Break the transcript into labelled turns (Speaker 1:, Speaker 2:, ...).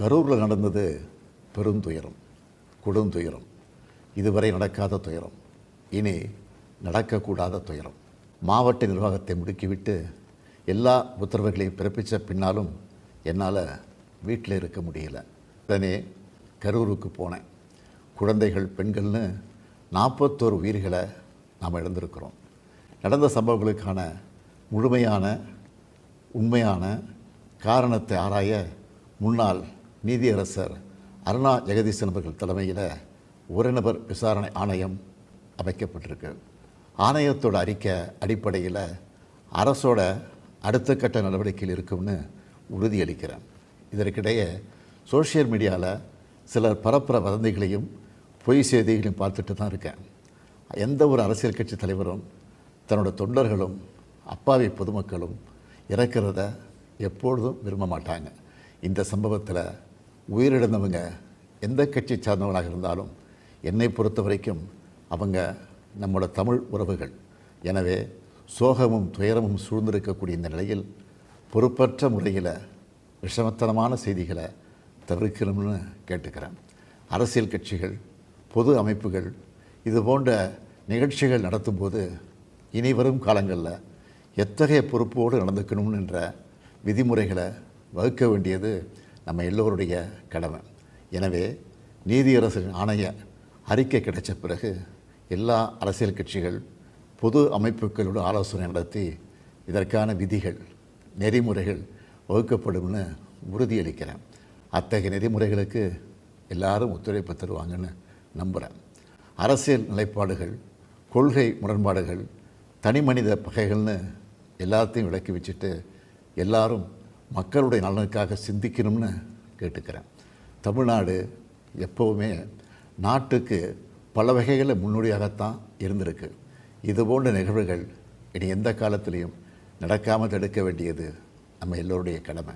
Speaker 1: கரூரில் நடந்தது பெருந்துயரம் கொடுந்துயரம் இதுவரை நடக்காத துயரம் இனி நடக்கக்கூடாத துயரம். மாவட்ட நிர்வாகத்தை முடுக்கிவிட்டு எல்லா உத்தரவுகளையும் பிறப்பித்த பின்னாலும் என்னால் வீட்டில் இருக்க முடியல. உடனே கரூருக்கு போனேன். குழந்தைகள் பெண்கள்னு நாற்பத்தோரு உயிர்களை நாம் இழந்திருக்கிறோம். நடந்த சம்பவங்களுக்கான முழுமையான உண்மையான காரணத்தை ஆராய முன்னாள் நீதியரசர் அருணா ஜெகதீசன் அவர்கள் தலைமையில் ஒரு நபர் விசாரணை ஆணையம் அமைக்கப்பட்டிருக்கு. ஆணையத்தோட அறிக்கை அடிப்படையில் அரசோட அடுத்த கட்ட நடவடிக்கையில் இருக்கும்னு உறுதியளிக்கிறேன். இதற்கிடையே சோஷியல் மீடியாவில் சிலர் பரப்புற வதந்திகளையும் பொய் செய்திகளையும் பார்த்துட்டு தான் இருக்கேன். எந்த ஒரு அரசியல் கட்சி தலைவரும் தன்னோட தொண்டர்களும் அப்பாவி பொதுமக்களும் இறக்கிறத எப்பொழுதும் விரும்ப மாட்டாங்க. இந்த சம்பவத்தில் உயிரிழந்தவங்க எந்த கட்சி சார்ந்தவனாக இருந்தாலும் என்னை பொறுத்த வரைக்கும் அவங்க நம்மளோட தமிழ் உறவுகள். எனவே சோகமும் துயரமும் சூழ்ந்திருக்கக்கூடிய இந்த நிலையில் பொறுப்பற்ற முறையில் விஷமத்தனமான செய்திகளை தவிர்க்கணும்னு கேட்டுக்கிறேன். அரசியல் கட்சிகள் பொது அமைப்புகள் இது போன்ற நிகழ்ச்சிகள் நடத்தும்போது இனி வரும் காலங்களில் எத்தகைய பொறுப்போடு நடந்துக்கணும்னு என்ற விதிமுறைகளை வகுக்க வேண்டியது நம்ம எல்லோருடைய கடமை எனவே நீதியரசரின் ஆணைய அறிக்கை கிடைச்ச பிறகு எல்லா அரசியல் கட்சிகள் பொது அமைப்புகளோடு ஆலோசனை நடத்தி இதற்கான விதிகள் நெறிமுறைகள் வகுக்கப்படும்னு உறுதியளிக்கிறேன். அத்தகைய நெறிமுறைகளுக்கு எல்லாரும் ஒத்துழைப்பு தருவாங்கன்னு நம்புகிறேன் அரசியல் நிலைப்பாடுகள் கொள்கை முரண்பாடுகள் தனிமனித பகைகள்னு எல்லாத்தையும் விளக்கி வச்சுட்டு எல்லாரும் மக்களுடைய நலனுக்காக சிந்திக்கணும்னு கேட்டுக்கிறேன். தமிழ்நாடு எப்போவுமே நாட்டுக்கு பல வகைகளில் முன்னோடியாகத்தான் இருந்திருக்கு. இது போன்ற நிகழ்வுகள் இனி எந்த காலத்திலையும் நடக்காமல் தடுக்க வேண்டியது நம்ம எல்லோருடைய கடமை.